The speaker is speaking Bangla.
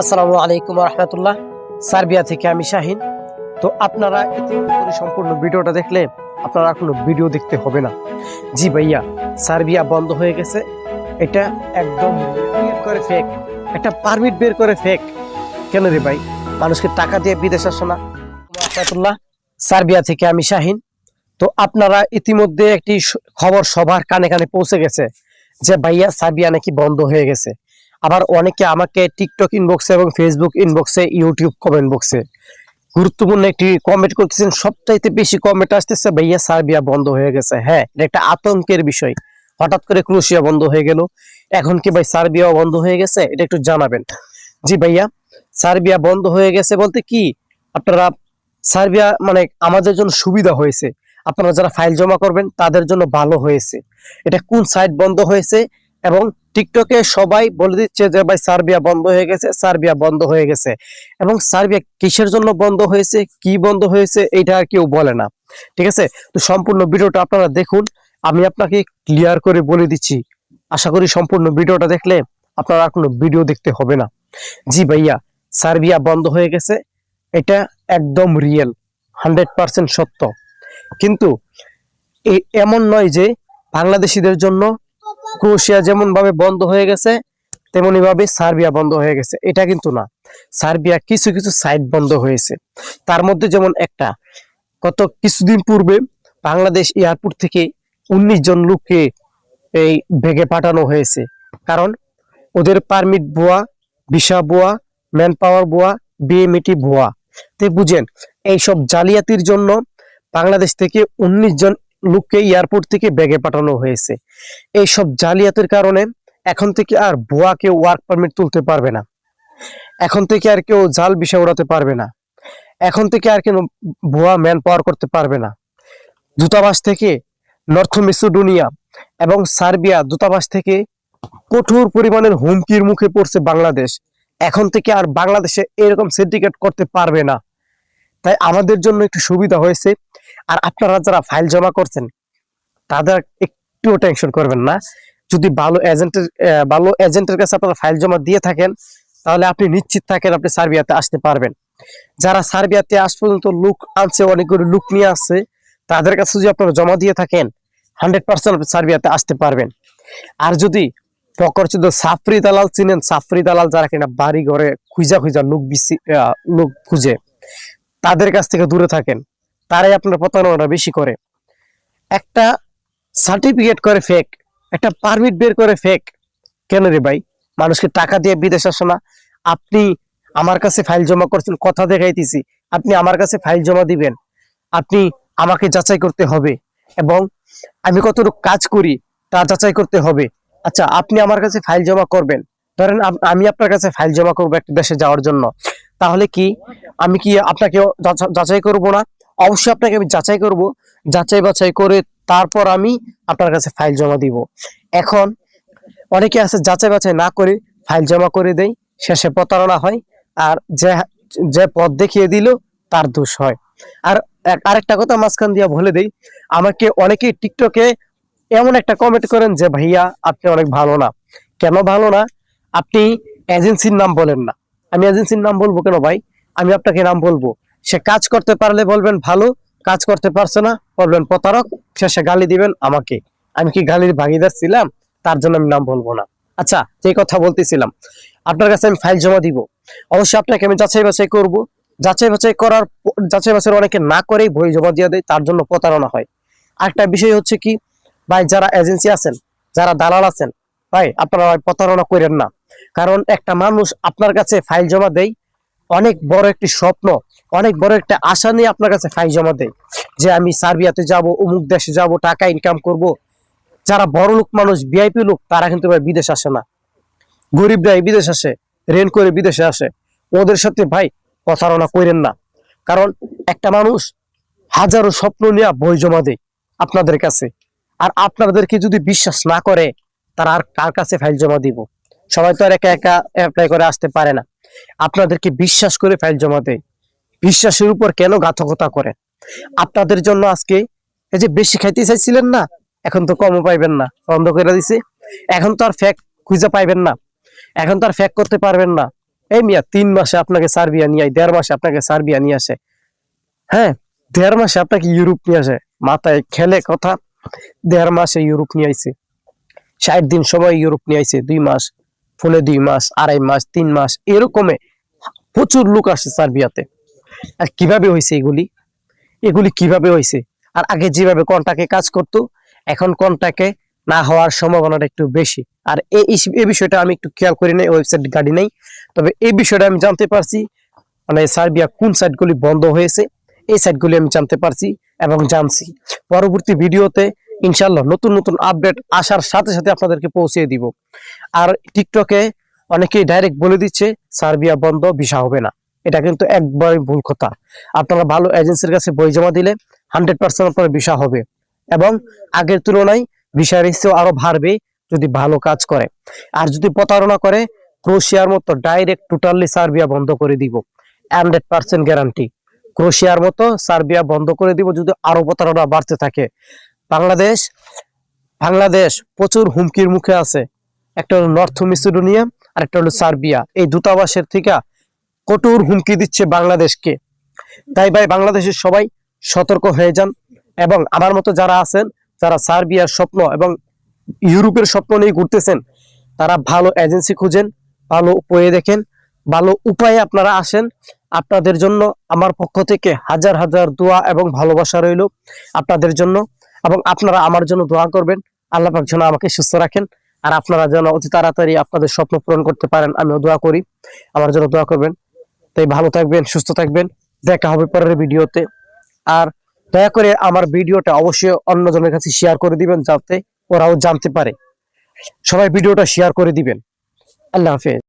আসসালামু আলাইকুম রহমতুল্লাহ। সার্বিয়া থেকে আমি শাহিন। তো আপনারা এতে সম্পূর্ণ ভিডিওটা দেখলে আপনারা কোনো ভিডিও দেখতে হবে না। জি ভাইয়া, সার্বিয়া বন্ধ হয়ে গেছে। এটা একদম করে ফেক একটা পারমিট বের করে ফেক কেন রে ভাই? মানুষকে টাকা দিয়ে বিদেশ আসে না। রহমতুল্লাহ। সার্বিয়া থেকে আমি শাহিন। তো আপনারা ইতিমধ্যে একটি খবর সবার কানে কানে পৌঁছে গেছে যে ভাইয়া সার্বিয়া নাকি বন্ধ হয়ে গেছে। আবার অনেকে আমাকে টিকটক ইনবক্সে এবং ফেসবুক ইনবক্সে ইউটিউব কমেন্ট বক্সে গুরুত্বপূর্ণ একটি কমেন্ট করতেছেন, সবচাইতে বেশি কমেন্ট আসতেছে, ভাইয়া, সার্বিয়া বন্ধ হয়ে গেছে। হ্যাঁ এটা একটা আতঙ্কের বিষয়। হঠাৎ করে ক্রোশিয়া বন্ধ হয়ে গেল। এখন কি ভাই সার্বিয়াও বন্ধ হয়ে গেছে? এটা একটু জানাবেন। জি ভাইয়া, সার্বিয়া বন্ধ হয়ে গেছে বলতে কি, আপনারা সার্বিয়া মানে আমাদের জন্য সুবিধা হয়েছে। আপনারা যারা ফাইল জমা করবেন, তাদের জন্য ভালো হয়েছে। এটা কোন সাইট বন্ধ হয়েছে? এবং টিকটকে সবাই বলে দিচ্ছে যে, ভাই, সার্বিয়া বন্ধ হয়ে গেছে, সার্বিয়া বন্ধ হয়ে গেছে। এবং সার্বিয়া কিসের জন্য বন্ধ হয়েছে, কি বন্ধ হয়েছে এটা আর কেউ বলে না। ঠিক আছে? তো সম্পূর্ণ ভিডিওটা আপনারা দেখুন, আমি আপনাকে ক্লিয়ার করে বলে দিচ্ছি। আশা করি সম্পূর্ণ ভিডিওটা দেখলে আপনার কোনো ভিডিও দেখতে হবে না। জি ভাইয়া, সার্বিয়া বন্ধ হয়ে গেছে, এটা একদম রিয়েল হান্ড্রেড পার্সেন্ট সত্য। কিন্তু এমন নয় যে বাংলাদেশিদের জন্য ক্রোয়েশিয়া যেমন ভাবে বন্ধ হয়ে গেছে তেমনি ভাবে সার্বিয়া বন্ধ হয়ে গেছে। এটা কিন্তু না। সার্বিয়া কিছু কিছু সাইট বন্ধ হয়েছে। তার মধ্যে যেমন একটা, গত কিছুদিন পূর্বে বাংলাদেশ এয়ারপোর্ট থেকে উনিশ জন লোককে এই ভেগে পাঠানো হয়েছে। কারণ ওদের পারমিট ভুয়া ভিসা ভুয়া ম্যান পাওয়ার ভুয়া বিএমইটি ভুয়া। তে বুঝেন, এইসব জালিয়াতির জন্য বাংলাদেশ থেকে উনিশ জন লোককে এয়ারপোর্ট থেকে ব্যাগে পাঠানো হয়েছে। এইসব জালিয়াতির কারণে এখন থেকে আর ভুয়া কেউ ওয়ার্ক পারমিট তুলতে পারবে না। এখন থেকে আর কেউ জাল বিষয় উড়াতে পারবে না। এখন থেকে আর কেউ ভুয়া ম্যান পাওয়ার করতে পারবে না। দূতাবাস থেকে নর্থ মেসিডোনিয়া এবং সার্বিয়া দূতাবাস থেকে কঠোর পরিমাণের হুমকির মুখে পড়ছে বাংলাদেশ। এখন থেকে আর বাংলাদেশে এরকম সিন্ডিকেট করতে পারবে না। তাই আমাদের জন্য একটু সুবিধা হয়েছে আর আপনারা যারা ফাইল জমা করছেন তাদের একটুও টেনশন করবেন না। যদি ভালো এজেন্টের ভালো এজেন্টের কাছে আপনারা ফাইল জমা দিয়ে থাকেন তাহলে আপনি নিশ্চিত থাকেন আপনি সার্বিয়াতে আসতে পারবেন। যারা সার্বিয়াতে আজ পর্যন্ত লুক আনছে অনেকগুলো লুক নিয়ে আসছে তাদের কাছে যদি আপনারা জমা দিয়ে থাকেন হান্ড্রেড পার্সেন্ট আপনি সার্বিয়াতে আসতে পারবেন। আর যদি প্রকরচিত সাফরি দালাল চিনেন সাফরি দালাল যারা কিনা বাড়ি ঘরে খুঁজা খুঁজা লোক আহ, লোক খুঁজে তাদের কাছ থেকে দূরে থাকেন। তারাই আপনার প্রতারণাটা বেশি করে। একটা সার্টিফিকেট করে ফেক একটা পারমিট বের করে ফেক কেন রে ভাই? মানুষকে টাকা দিয়ে বিদেশ আসে না। আপনি আমার কাছে ফাইল জমা করছেন, কথা দেখাইতেছি। আপনি আমার কাছে ফাইল জমা দিবেন। আপনি আমাকে যাচাই করতে হবে এবং আমি কতটুকু কাজ করি তা যাচাই করতে হবে। আচ্ছা আপনি আমার কাছে ফাইল জমা করবেন। ধরেন আমি আপনার কাছে ফাইল জমা করব একটা দেশে যাওয়ার জন্য। তাহলে কি আমি কি আপনাকে যাচাই করব না? অবশ্যই আপনাকে আমি যাচাই করব। যাচাই বাছাই করে তারপর আমি আপনার কাছে ফাইল জমা দিব। এখন অনেকে আছে যাচাই বাছাই না করে ফাইল জমা করে দেয়, শেষে প্রতারণা হয় আর যে যে পথ দেখিয়ে দিল তার দোষ হয়। আর আরেকটা কথা মাঝখান দিয়া বলে দেই, আমাকে অনেকেই টিকটকে এমন একটা কমেন্ট করেন যে, ভাইয়া, আপনি অনেক ভালো না। কেন ভালো না? আপনি এজেন্সির নাম বলেন না। আমি এজেন্সির নাম বলব কেন ভাই? আমি আপনাকে নাম বলব। সে কাজ করতে পারলে বলবেন ভালো, কাজ করতে পারছে না, বলবেন প্রতারক, শেষে গালি দিবেন আমাকে। আমি কি গালির ভাগিদার ছিলাম? তার জন্য আমি নাম বলব না। আচ্ছা যে কথা বলতেছিলাম, আপনার কাছে আমি ফাইল জমা দিব। অবশ্যই আপনাকে আমি যাচাই বাছাই করব। যাচাই বাছাই করার যাচাই বাছাই অনেকে না করেই বই জমা দিয়ে দেয়, তার জন্য প্রতারণা হয়। আরেকটা বিষয় হচ্ছে কি, ভাই, যারা এজেন্সি আছেন, যারা দালাল আছেন, ভাই, আপনারা প্রতারণা করেন না। কারণ একটা মানুষ আপনার কাছে ফাইল জমা দেয় অনেক বড় একটি স্বপ্ন, অনেক বড় একটা আশা নিয়ে আপনার কাছে ফাইল জমা দেয় যে আমি সার্বিয়াতে যাব, অমুক দেশে যাব, টাকা ইনকাম করব। যারা বড় লোক মানুষ ভিআইপি লোক, তারা কিন্তু বিদেশ আসে না। গরিবরাই বিদেশ আসে, রেন করে বিদেশে আসে। ওদের সাথে ভাই প্রতারণা করেন না। কারণ একটা মানুষ হাজারো স্বপ্ন নিয়ে বই জমা দেয় আপনাদের কাছে। আর আপনাদেরকে যদি বিশ্বাস না করে, তারা আর কার কাছে ফাইল জমা দিব? সবাই তো আর একা একা অ্যাপ্লাই করে আসতে পারে না। আপনাদেরকে বিশ্বাস করে ফাইল জমা দেয় বিশ্বাসের উপর কেন ঘাতকতা করে আপনাদের জন্য আজকে এই যে বেশি খাইতে চাইছিলেন না এখন তো কমও পাইবেন না বন্ধ করে দিছে। এখন তো আর ফ্যাক খুঁজে পাইবেন না এখন তো আর ফ্যাক করতে পারবেন না। এই মিয়া তিন মাসে আপনাকে সার্বিয়া নিয়ে আয়, দেড় মাসে আপনাকে সার্বিয়া নিয়ে আসে। হ্যাঁ দেড় মাসে আপনাকে ইউরোপ নিয়ে আসে। মাথায় খেলে কথা দেড় মাসে ইউরোপ নিয়ে আইছে। ষাট দিন সময় ইউরোপ নিয়ে আইছে দুই মাস। ফলে দুই মাস, আড়াই মাস, তিন মাস, এরকমে প্রচুর লোক আসে সার্বিয়াতে। আর কীভাবে হয়েছে এগুলি? এগুলি কীভাবে হয়েছে? আর আগে যেভাবে কন্টাকে কাজ করতো, এখন কন্টাকে না হওয়ার সম্ভাবনাটা একটু বেশি। আর এই বিষয়টা আমি একটু খেয়াল করি নাই, ওয়েবসাইট গাড়ি নেই। তবে এই বিষয়টা আমি জানতে পারছি মানে সার্বিয়া কোন সাইটগুলি বন্ধ হয়েছে, এই সাইটগুলি আমি জানতে পারছি এবং জানছি। পরবর্তী ভিডিওতে ইনশাল্লাহ নতুন নতুন আপডেট আসার সাথে সাথে আপনাদেরকে পৌঁছে দিব। আর টিকটকে অনেকেই ডাইরেক্ট বলে দিচ্ছে, সার্বিয়া বন্ধ, ভিসা হবে না। এটা কিন্তু একবারই ভুল কথা। আপনারা ভালো এজেন্সির কাছে বই জমা দিলে হান্ড্রেড পার্সেন্ট আপনার ভিসা হবে। এবং আগের তুলনায় ভিসার রিস্কও আরও বাড়বে যদি ভালো কাজ করে। আর যদি প্রতারণা করে, ক্রোশিয়ার মতো ডাইরেক্ট টোটালি সার্বিয়া বন্ধ করে দিব। হান্ড্রেড পার্সেন্ট গ্যারান্টি ক্রোশিয়ার মতো সার্বিয়া বন্ধ করে দিব যদি আরও প্রতারণা বাড়তে থাকে। বাংলাদেশ বাংলাদেশ প্রচুর হুমকির মুখে আছে। একটা হলো নর্থ মিসিডোনিয়া, আর একটা হলো সার্বিয়া। এই দূতাবাসের থেকে কঠোর হুমকি দিচ্ছে বাংলাদেশকে। তাই ভাই, বাংলাদেশের সবাই সতর্ক হয়ে যান এবং আমার মতো যারা আছেন, যারা সার্বিয়ার স্বপ্ন এবং ইউরোপের স্বপ্ন নিয়ে ঘুরতেছেন, তারা ভালো এজেন্সি খুঁজেন, ভালো উপায়ে দেখেন, ভালো উপায়ে আপনারা আসেন। আপনাদের জন্য আমার পক্ষ থেকে হাজার হাজার দোয়া এবং ভালোবাসা রইল। আপনাদের জন্য এবং আপনারা আমার জন্য দোয়া করবেন। আল্লাহ পাক যেন আমাকে সুস্থ রাখেন। আর আপনারা যেন অতি তাড়াতাড়ি আপনাদের স্বপ্ন পূরণ করতে পারেন, আমিও দোয়া করি। আমার জন্য দোয়া করবেন। তাই ভালো থাকবেন, সুস্থ থাকবেন। দেখা হবে পরের ভিডিওতে। আর দয়া করে আমার ভিডিওটা অবশ্যই অন্যজনের কাছে শেয়ার করে দিবেন যাতে ওরাও জানতে পারে। সবাই ভিডিওটা শেয়ার করে দিবেন। আল্লাহ হাফেজ।